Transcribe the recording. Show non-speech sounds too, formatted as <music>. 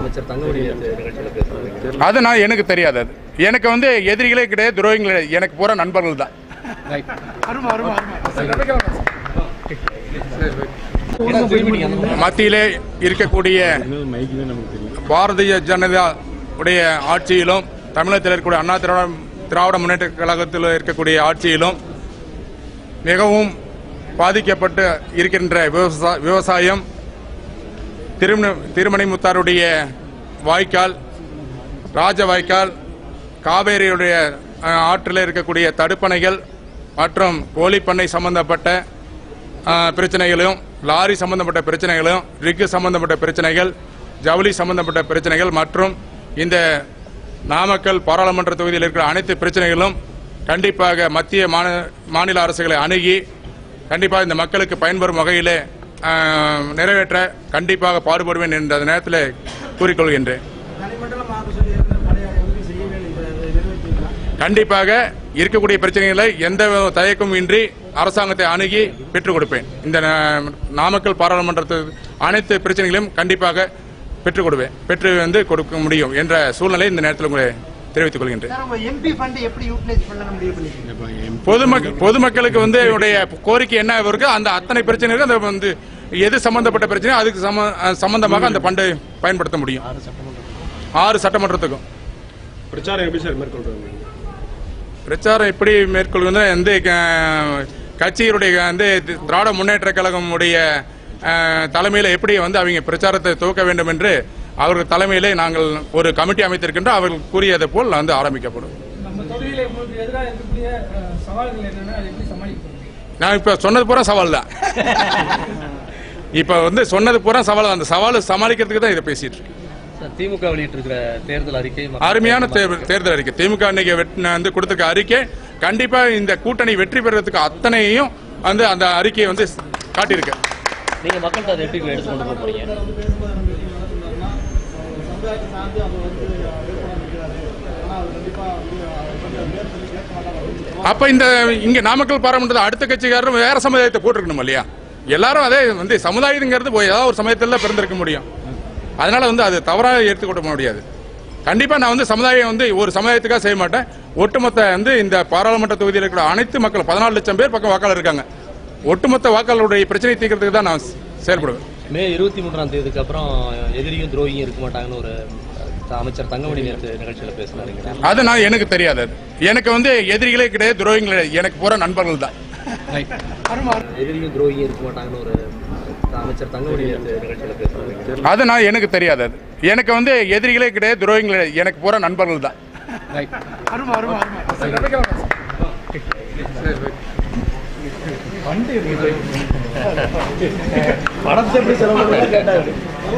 அமைச்சர் தங்கமணி அது நான் எனக்கு தெரியாது அது எனக்கு வந்து எதிரிகளே கிடையாது துரோகிகளே கிடையாது. எனக்கு பூரா நண்பர்கள் தான்? மத்தியிலே இருக்கக்கூடிய பாரதிய ஜனதா உடைய ஆட்சியிலும் தமிழகத்தில் இருக்கக்கூடிய அண்ணா திராவிட திராவிட முன்னேற்ற கழகத்தில் இருக்கக்கூடிய ஆட்சியிலும் மிகவும் பாதிக்கப்பட்டு இருக்கின்ற விவசா விவசாயம் திருமண திருமணி முத்தாருடைய வாய்க்கால் ராஜ வாய்க்கால் காவேரியுடைய ஆற்றில் இருக்கக்கூடிய தடுப்பணைகள் மற்றும் கோழிப்பண்ணை சம்பந்தப்பட்ட அஹ், பிரச்சனைகளும் லாரி சம்பந்தப்பட்ட பிரச்சனைகளும் ரிக்கு சம்பந்தப்பட்ட பிரச்சனைகள் ஜவுளி சம்பந்தப்பட்ட பிரச்சனைகள் மற்றும் இந்த நாமக்கல் பாராளுமன்ற தொகுதியில் இருக்கிற அனைத்து பிரச்சனைகளும் கண்டிப்பாக மத்திய மாநில மாநில அரசுகளை அணுகி கண்டிப்பாக இந்த மக்களுக்கு பயன்பெறும் வகையிலே நிறைவேற்ற கண்டிப்பாக பாடுபடுவேன் என்ற நேரத்தில் கூறிக்கொள்கின்றேன். கண்டிப்பாக இருக்கக்கூடிய பிரச்சனைகளை எந்த தயக்கமும் இன்றி அரசாங்கத்தை அணுகி பெற்றுக் கொடுப்பேன். இந்த நாமக்கல் பாராளுமன்றத்து அனைத்து பிரச்சனைகளையும் கண்டிப்பாக பெற்றுக் கொடுப்பேன் பெற்று வந்து கொடுக்க முடியும் என்ற சூழ்நிலை இந்த நேரத்தில் உங்களை தெரிவித்துக் கொள்கின்றேன். பொதுமக்களுக்கு வந்து உடைய கோரிக்கை என்ன இருக்கோ அந்த அத்தனை பிரச்சனைகளும் அந்த வந்து எது சம்பந்தப்பட்ட பிரச்சனை அதுக்கு சம- சம்பந்தமாக அந்த ஃபண்டை பயன்படுத்த முடியும். ஆறு சட்டமன்றத்துக்கும். பிரச்சாரம் எப்படி சார் மேற்கொள்றாங்க? பிரச்சாரம் எப்படி மேற்கொள்வது வந்து கட்சியினுடைய வந்து திராவிட முன்னேற்ற கழகமுடைய தலைமையில் எப்படி வந்து அவங்க பிரச்சாரத்தை துவக்க வேண்டும் என்று அவர்கள் தலைமையிலே நாங்கள் ஒரு கமிட்டி அமைத்திருக்கின்றோம். அவர்கள் கூறியதை போல் வந்து ஆரம்பிக்கப்படும்? நான் இப்ப சொன்னது பூரா சவால் தான் <laughs> இப்ப வந்து சொன்னது பூரா சவால் அந்த சவாலை சமாளிக்கிறதுக்கு தான் இதை பேசிட்டு இருக்கேன் சார், திமுக வெளியிட்டிருக்கிற தேர்தல் அறிக்கை அருமையான தேர்தல் தேர்தல் அறிக்கை. திமுக இன்னைக்கு வெட்- வந்து கொடுத்திருக்க அறிக்கை கண்டிப்பா இந்த கூட்டணி வெற்றி பெறதுக்கு அத்தனையும் வந்து அந்த அறிக்கையை வந்து காட்டியிருக்கு. நீங்க மக்கள்கிட்ட அதை எப்படி எடுத்து கொண்டு போறீங்க? அப்ப இந்த இங்க நாமக்கல் பாராளுமன்றத்தில் அடுத்த கட்சிக்காரரும் வேற சமுதாயத்தை போட்டிருக்கணும் இல்லையா? எல்லாரும் அதே வந்து சமுதாயங்கிறது போய் ஏதாவது ஒரு சமயத்துல பிறந்திருக்க முடியும். அதனால வந்து அது தவறாக எடுத்துக்கொள்ள முடியாது. கண்டிப்பா நான் வந்து சமுதாயம் வந்து ஒரு சமுதாயத்துக்காக செய்ய மாட்டேன். ஒட்டுமொத்த வந்து இந்த பாராளுமன்ற தொகுதியில் இருக்கிற அனைத்து மக்கள் பதினாலு லட்சம் பேர் பக்கம் வாக்காளர் இருக்காங்க. ஒட்டுமொத்த வாக்காளருடைய பிரச்சனை தீர்க்கறதுக்கு தான் நான் செயல்படுவேன். மே இருபத்தி மூன்றாம் தேதிக்கு அப்புறம் எதிரியும் துரோகியும் இருக்க மாட்டாங்கன்னு ஒரு அமைச்சர் தங்கமணி நேற்று நிகழ்ச்சியில் பேசினாருங்க அது நான் எனக்கு தெரியாது. எனக்கு வந்து எதிரிகளே கிடையாது துரோகிகளே. எனக்கு பூரா நண்பர்கள் தான். அது நான் எனக்கு தெரியாது அது. எனக்கு வந்து எதிரிகளே கிடையாது துரோகிகளே. எனக்கு பூரா நண்பர்கள் தான். அருமா அருமா அருமா. படத்தை எப்படி செலவு